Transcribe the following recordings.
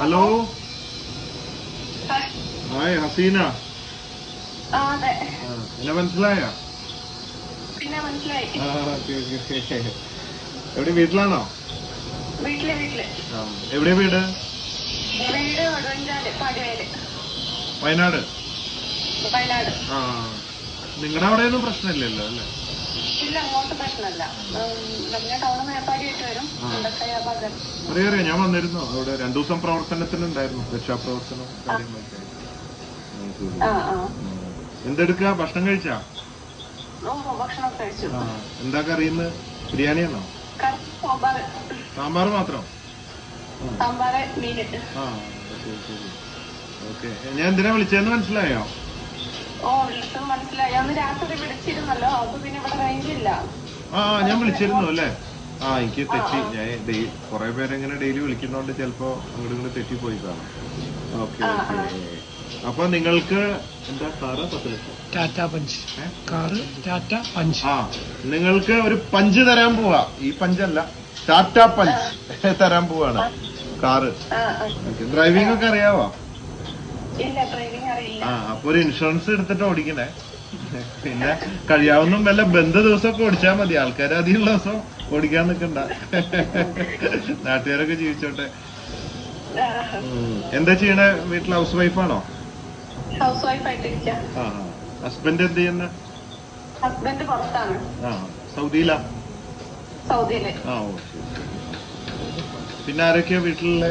Hello hi Hasina എന്നെ മനസ്സിലായ? പിന്നെ മനസ്സിലായി. എവിടെ വീട്ടിലാണോ? എവിടെയാ വീട്? വയനാട്? ആ നിങ്ങളുടെ അവിടെയൊന്നും പ്രശ്നമില്ലല്ലോ അല്ലേ? ഇല്ല അങ്ങോട്ട് പ്രശ്നമല്ല നമ്മുടെ ടൗണ് മേപ്പാടിയായിട്ട് വരും. ഭാഗം. അറിയാം അറിയാം ഞാൻ വന്നിരുന്നു. അവിടെ രണ്ടു ദിവസം പ്രവർത്തനത്തിനുണ്ടായിരുന്നു രക്ഷാപ്രവർത്തനം കാര്യങ്ങളൊക്കെ ആ ആ. ഉം. എന്തെടുക്കുക ഭക്ഷണം കഴിച്ചാ? ഓ ഭക്ഷണം കഴിച്ചു. ആ, എന്താ കറിയുന്നത് ബിരിയാണിയാണോ കറി സാമ്പാറ്. സാമ്പാർ മാത്രം? മീന് ആ ശരി ശരി. ഓക്കെ. ഞാൻ എന്തിനാ വിളിച്ചതെന്ന് മനസ്സിലായോ? ഓ വിളിച്ചത് മനസ്സിലായി. അന്ന് രാത്രി വിളിച്ചിരുന്നല്ലോ. അപ്പൊ പിന്നെ ഇവിടെ ആ ഞാൻ വിളിച്ചിരുന്നു അല്ലേ? ആ എനിക്ക് തെറ്റി. ഞാൻ ഡെയ് കുറെ പേരെങ്ങനെ ഡെയിലി വിളിക്കുന്നോണ്ട് ചിലപ്പോ അങ്ങോട്ട് ഇങ്ങോട്ട് തെറ്റിപ്പോയി കാണാം. Okay okay. അപ്പൊ നിങ്ങൾക്ക് എന്താ കാറ് പത്ത് ലക്ഷം? Tata Punch? Car Tata Punch. ആ നിങ്ങൾക്ക് ഒരു പഞ്ച് തരാൻ പോവാ. ഈ പഞ്ചല്ല ടാറ്റ പഞ്ച് തരാൻ പോവാണ്. കാറ്. ഡ്രൈവിംഗ് ഒക്കെ അറിയാവോ? ഇല്ല ഡ്രൈവിംഗ് അറിയില്ല. ആ അപ്പൊ ഒരു ഇൻഷുറൻസ് എടുത്തിട്ട് ഓടിക്കണേ പിന്നെ കഴിയാവുന്ന വല്ല ബന്ധ ദിവസമൊക്കെ ഓടിച്ചാൽ മതി. ആൾക്കാർ അധികമുള്ള ദിവസം ഓടിക്കാൻ നിൽക്കണ്ട നാട്ടുകാരൊക്കെ ജീവിച്ചോട്ടെ. എന്താ ചെയ്യണേ? വീട്ടിൽ ഹൗസ് വൈഫാണോ ആ ഹസ്ബൻഡ് എന്ത് ചെയ്യുന്ന? ഹസ്ബൻഡ് പുറത്താണ്. ആ സൗദിയിലാ? സൗദിയിൽ. ആ ഓ. പിന്നെ ആരൊക്കെയാ വീട്ടിലുള്ള.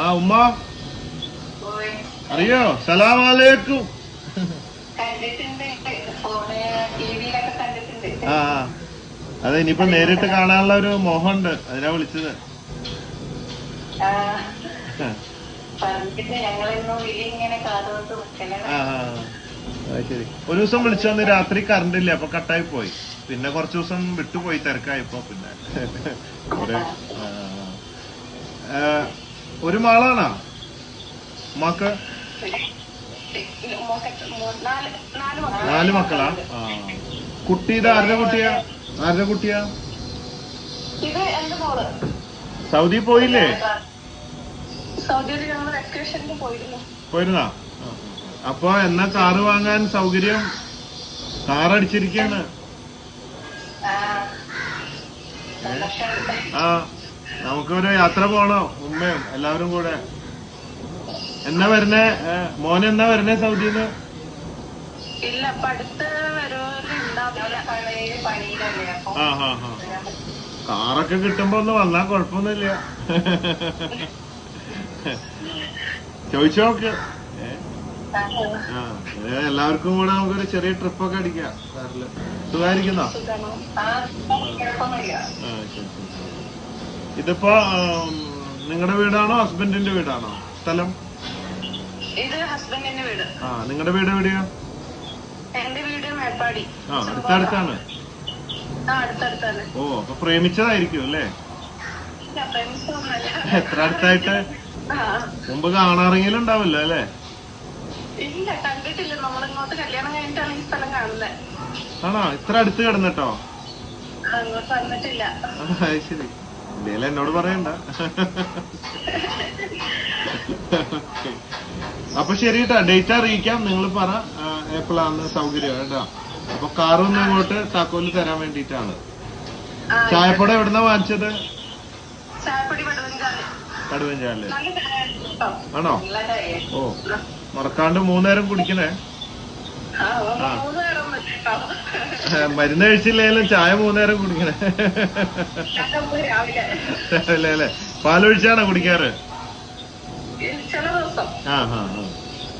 ആ ഉമ്മ. അറിയോ? സലാമലേക്കും. ആ. അതെ ഇനിയിപ്പോ നേരിട്ട് കാണാനുള്ള ഒരു മോഹമുണ്ട്. അതിനാ വിളിച്ചത്. ശരി. ഒരു ദിവസം വിളിച്ചോന്ന് രാത്രി കറണ്ട് ഇല്ല അപ്പൊ കട്ടായി പോയി പിന്നെ കുറച്ചു ദിവസം വിട്ടുപോയി തിരക്കായപ്പോ പിന്നെ. ഒരു, മാളാണോ? ഉമ്മാക്ക്? നാല് മക്കളാ. കുട്ടി ഇത് ആരുടെ കുട്ടിയാ? ആരുടെ കുട്ടിയാ? സൗദി പോയില്ലേ? പോയിരുന്നു. അപ്പൊ എന്നാ കാറ് വാങ്ങാൻ സൗകര്യം? കാറടിച്ചിരിക്കാണ്. ആ. നമുക്കൊരു യാത്ര പോണോ ഉമ്മയും എല്ലാവരും കൂടെ. എന്നാ വരണേ? മോനെ മോൻ എന്നാ വരണേ സൗദിന്ന്? ഇല്ല ആ ഹാ ഹാ കാറൊക്കെ കിട്ടുമ്പോ ഒന്ന് വന്നാ കൊഴപ്പൊന്നുമില്ല. ചോദിച്ചോക്ക് എല്ലാവർക്കും കൂടെ നമുക്കൊരു ചെറിയ ട്രിപ്പൊക്കെ അടിക്കാം കാറിൽ. സുഖമായിരിക്കുന്നോ. ഇതിപ്പോ നിങ്ങളുടെ വീടാണോ ഹസ്ബൻഡിന്റെ വീടാണോ സ്ഥലം? ഇത് ഹസ്ബൻഡിന്റെ വീട്. ആ നിങ്ങളുടെ വീട് എവിടെയാ? എന്റെ വീട് മേപ്പാടി. ആ അടുത്തടുത്താണ്? ആ അടുത്തടുത്താണ്. ഓ അപ്പൊ പ്രേമിച്ചതായിരിക്കും അല്ലേ? എത്ര അടുത്തായിട്ട്? മുമ്പ് കാണാറെങ്കിലും ഉണ്ടാവില്ല അല്ലേ? ഇല്ല കണ്ടിട്ടില്ല. നമ്മളിങ്ങോട്ട് കല്യാണം കഴിഞ്ഞിട്ടാണ് ഈ സ്ഥലം കാണുന്നത് ആണോ? ഇത്ര അടുത്ത് കിടന്നിട്ടോ? അങ്ങോട്ട് വന്നിട്ടില്ല. ശരി. എന്തേലും എന്നോട് പറയണ്ട. അപ്പൊ ശരി കേട്ടാ ഡേറ്റ് അറിയിക്കാം. നിങ്ങൾ പറ എപ്പോഴാണ് സൗകര്യം? കേട്ടോ. അപ്പൊ കാറൊന്നും ഇങ്ങോട്ട് താക്കോൽ തരാൻ വേണ്ടിയിട്ടാണ്. ചായപ്പൊട എവിടുന്നാ വാങ്ങിച്ചത്? കടുവഞ്ചാൽ ആണോ? ഓ മറക്കാണ്ട് മൂന്നേരം കുടിക്കണേ. മരുന്ന് കഴിച്ചില്ലേലും ചായ മൂന്നേരം കുടിക്കണേ. രാവിലെ. അല്ലേ. പാലൊഴിച്ചാണോ കുടിക്കാറ്? ചില ദിവസം. ആ ആ ആ.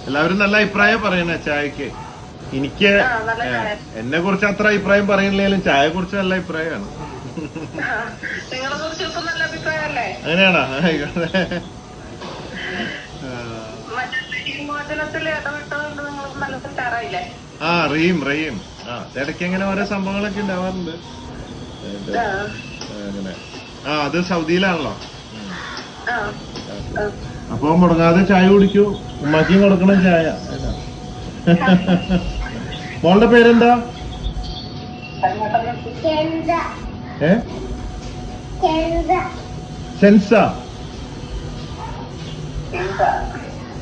എല്ലാവരും നല്ല അഭിപ്രായം പറയണേ ചായക്ക്. എനിക്ക് എന്നെ കുറിച്ച് അത്ര അഭിപ്രായം പറയുന്നില്ലെങ്കിലും ചായയെ കുറിച്ച് നല്ല അഭിപ്രായമാണ്. അങ്ങനെയാണോ? ആ. റീം റീം ആ ഇടയ്ക്ക് അങ്ങനെ ഓരോ സംഭവങ്ങളൊക്കെ ഉണ്ടാവാറുണ്ട്. അങ്ങനെ. ആ അത് സൗദിയിലാണല്ലോ. ആ. അപ്പൊ മുടങ്ങാതെ ചായ കുടിക്കൂ. ഉമ്മാക്കിയും കൊടുക്കണം ചായ. മോളുടെ പേരെന്താ? ഏ? സെൻസ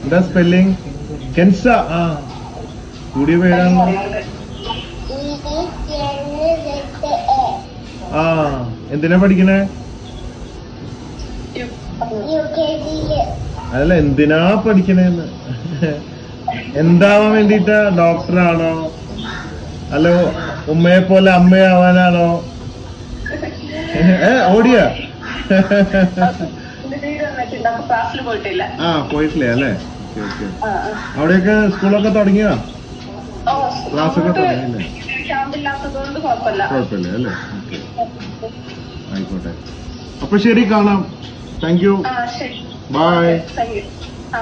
എന്താ സ്പെല്ലിംഗ് കെൻസ. ആ. കൂടിയ പേരാണോ. ആ. എന്തിനാ പഠിക്കണേ? അതല്ല എന്തിനാ പഠിക്കണേന്ന്? എന്താവാൻ വേണ്ടിട്ടാ ഡോക്ടറാണോ? അല്ല ഉമ്മയെ പോലെ അമ്മയാവാനാണോ? ഏ ഓടിയ? ആ പോയിട്ടില്ലേ അല്ലേ. അവിടെയൊക്കെ സ്കൂളൊക്കെ തുടങ്ങിയോ? ക്ലാസ് ക്ലാസ്സൊക്കെ തുടങ്ങിയില്ലേ? കുഴപ്പമില്ല അല്ലേ? ആയിക്കോട്ടെ. അപ്പൊ ശരി കാണാം. Thank you. ആ ശരി ബൈ താങ്ക് യു ആ